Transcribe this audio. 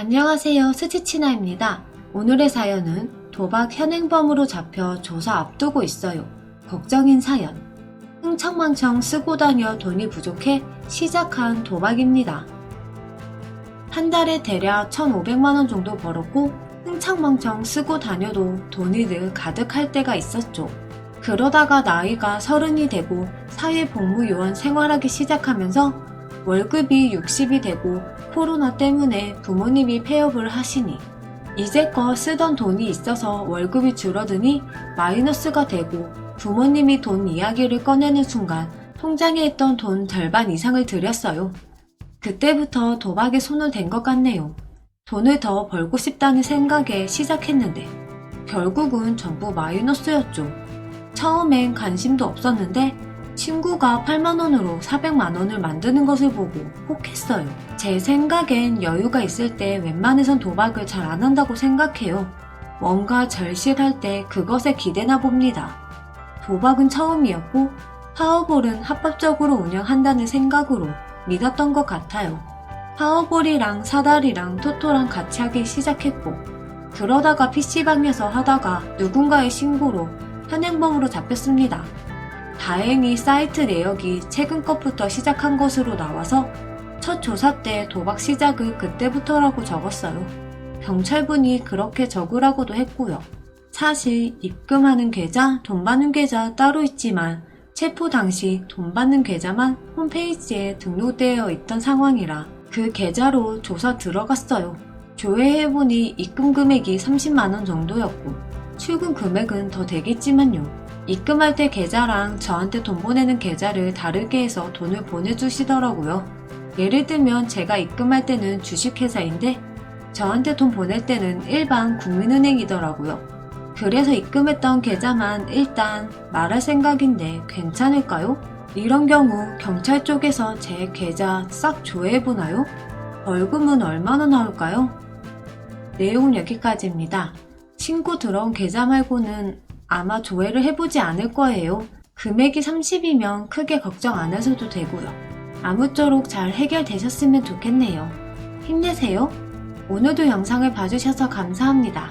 안녕하세요. 스치치나입니다. 오늘의 사연은 도박 현행범으로 잡혀 조사 앞두고 있어요. 걱정인 사연. 흥청망청 쓰고 다녀 돈이 부족해 시작한 도박입니다. 한 달에 대략 1,500만원 정도 벌었고 흥청망청 쓰고 다녀도 돈이 늘 가득할 때가 있었죠. 그러다가 나이가 서른이 되고 사회복무요원 생활하기 시작하면서 월급이 60이 되고 코로나 때문에 부모님이 폐업을 하시니 이제껏 쓰던 돈이 있어서 월급이 줄어드니 마이너스가 되고 부모님이 돈 이야기를 꺼내는 순간 통장에 있던 돈 절반 이상을 들였어요. 그때부터 도박에 손을 댄 것 같네요. 돈을 더 벌고 싶다는 생각에 시작했는데 결국은 전부 마이너스였죠. 처음엔 관심도 없었는데 친구가 8만원으로 400만원을 만드는 것을 보고 혹했어요. 제 생각엔 여유가 있을 때 웬만해선 도박을 잘 안 한다고 생각해요. 뭔가 절실할 때 그것에 기대나 봅니다. 도박은 처음이었고 파워볼은 합법적으로 운영한다는 생각으로 믿었던 것 같아요. 파워볼이랑 사다리랑 토토랑 같이 하기 시작했고 그러다가 PC방에서 하다가 누군가의 신고로 현행범으로 잡혔습니다. 다행히 사이트 내역이 최근 것부터 시작한 것으로 나와서 첫 조사 때 도박 시작을 그때부터라고 적었어요. 경찰분이 그렇게 적으라고도 했고요. 사실 입금하는 계좌, 돈 받는 계좌 따로 있지만 체포 당시 돈 받는 계좌만 홈페이지에 등록되어 있던 상황이라 그 계좌로 조사 들어갔어요. 조회해보니 입금 금액이 30만원 정도였고 출금 금액은 더 되겠지만요. 입금할 때 계좌랑 저한테 돈 보내는 계좌를 다르게 해서 돈을 보내주시더라고요. 예를 들면 제가 입금할 때는 주식회사인데 저한테 돈 보낼 때는 일반 국민은행이더라고요. 그래서 입금했던 계좌만 일단 말할 생각인데 괜찮을까요? 이런 경우 경찰 쪽에서 제 계좌 싹 조회해보나요? 벌금은 얼마나 나올까요? 내용은 여기까지입니다. 신고 들어온 계좌 말고는 아마 조회를 해보지 않을 거예요. 금액이 30이면 크게 걱정 안 하셔도 되고요. 아무쪼록 잘 해결되셨으면 좋겠네요. 힘내세요. 오늘도 영상을 봐주셔서 감사합니다.